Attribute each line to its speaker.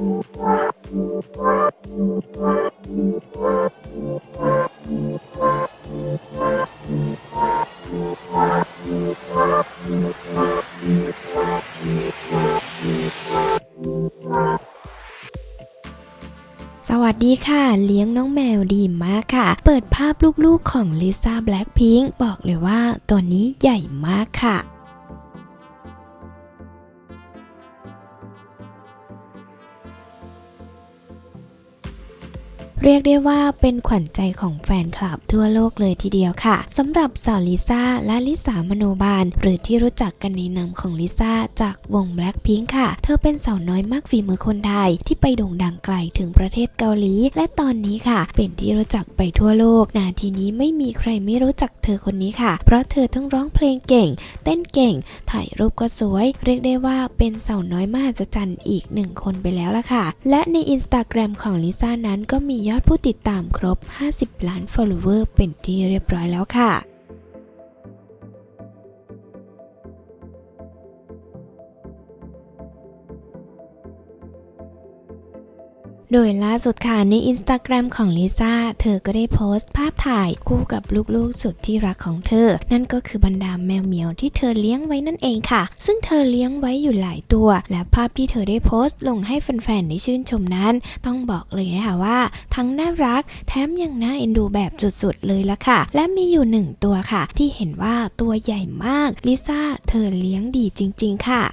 Speaker 1: สวัสดีค่ะ เลี้ยงน้องแมวดีมากค่ะ เปิดภาพลูกๆของลิซ่าแบล็คพิงค์บอกเลยว่าตัวนี้ใหญ่มากค่ะ เรียกได้ว่าเป็นขวัญใจของแฟนคลับทั่วโลกเลยทีเดียวค่ะสำหรับสาวลิซ่าและลิสามโนบาล หรือที่รู้จักกันในนามของลิซ่าจากวง Blackpink ค่ะ เธอเป็นสาวน้อยมากฝีมือคนไทยที่ไปโด่งดังไกลถึงประเทศเกาหลี และตอนนี้ค่ะ เป็นที่รู้จักไปทั่วโลก นาทีนี้ไม่มีใครไม่รู้จักเธอคนนี้ค่ะ เพราะเธอทั้งร้องเพลงเก่ง เต้นเก่ง ถ่ายรูปก็สวย เรียกได้ว่าเป็นสาวน้อยมหัศจรรย์อีกหนึ่งคนไปแล้วล่ะค่ะ และในอินสตาแกรมของลิซ่านั้นก็มียอดผู้ติดตามครบ 50 ล้าน follower เป็นที่เรียบร้อยแล้วค่ะ โดยล่าสุดค่ะในอินสตาแกรมของลิซ่าเธอก็ได้โพสต์ภาพถ่ายคู่กับลูกๆสุดที่รักของเธอ นั่นก็คือบรรดาแมวเหมียวที่เธอเลี้ยงไว้นั่นเองค่ะ ซึ่งเธอเลี้ยงไว้อยู่หลายตัว และภาพที่เธอได้โพสต์ลงให้แฟนๆได้ชื่นชมนั้น ต้องบอกเลยนะคะว่า ทั้งน่ารักแถมยังน่าเอ็นดูแบบสุดๆเลยละค่ะ และมีอยู่หนึ่งตัวค่ะ ที่เห็นว่าตัวใหญ่มากลิซ่าเธอเลี้ยงดีจริง ๆ ค่ะ